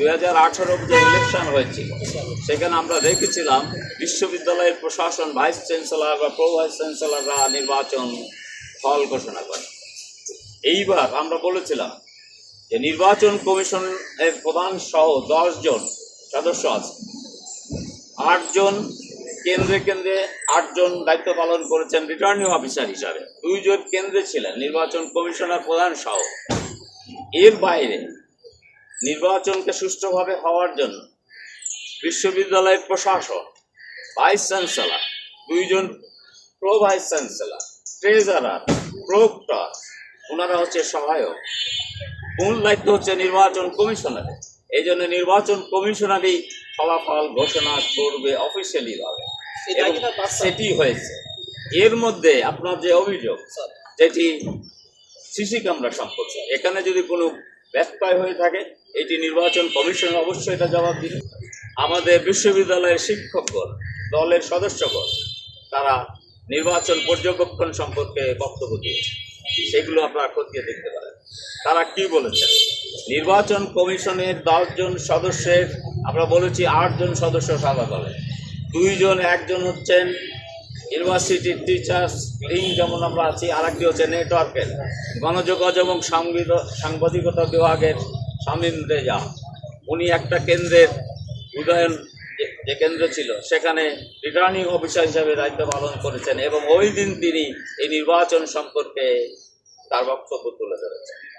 দুই হাজার আঠারো যে ইলেকশন হয়েছিল, সেখানে আমরা দেখেছিলাম বিশ্ববিদ্যালয়ের প্রশাসন ভাইস চ্যান্সেলর বা প্রো ভাইস চ্যান্সেলররা নির্বাচন ফল ঘোষণা করে। এইবার আমরা বলেছিলাম যে নির্বাচন কমিশনের প্রধান সহ জন সদস্য আছে। আটজন কেন্দ্রে কেন্দ্রে আটজন দায়িত্ব পালন করেছেন রিটার্নিং অফিসার হিসাবে। দুইজন কেন্দ্রে ছিলেন নির্বাচন কমিশনার প্রধান সহ। এর বাইরে নির্বাচনকে সুষ্ঠুভাবে হওয়ার জন্য বিশ্ববিদ্যালয়ের প্রশাসক ভাইস চ্যান্সেলর দুইজন pro vice chancellor treasurer proctor ওনারা হচ্ছে সহায়ক। মূল দায়িত্ব হচ্ছে নির্বাচন কমিশনারের। এই জন্য নির্বাচন কমিশনারই ফলাফল ঘোষণা করবে অফিসিয়ালি ভাবে। সেই দায়িত্বটা কার স্যার? সেটি হয়েছে। এর মধ্যে আপনার যে অভিযোগ যেটি সিসি ক্যামেরা সম্পর্কে এখানে যদি কোনো ব্যত্যয় হয়ে থাকে, এটি নির্বাচন কমিশন অবশ্যই এটা জবাব দিবে। আমাদের বিশ্ববিদ্যালয়ের শিক্ষকগণ, দলের সদস্যগণ, তারা নির্বাচন পর্যবেক্ষণ সম্পর্কে বক্তব্য দিয়েছে সেগুলো আপনারা খতিয়ে দেখতে পারেন। তারা কি বলেছেন? নির্বাচন কমিশনের দশজন সদস্যের, আমরা বলেছি আটজন সদস্য সাদা দলে দুইজন, একজন হচ্ছেন ইউনিভার্সিটির টিচার্স লিঙ্ক যেমন আমরা আছি, আরেকটি হচ্ছে নেটওয়ার্কের গণযোগাযোগ এবং সাংবিদ- সাংবাদিকতা বিভাগের শামীম রেজা উনি একটা কেন্দ্রের উদয়ন যে কেন্দ্র ছিল, সেখানে রিটার্নিং অফিসার হিসাবে দায়িত্ব পালন করেছেন এবং ওই দিন তিনি এই নির্বাচন সম্পর্কে তার বক্তব্য তুলে ধরেছেন।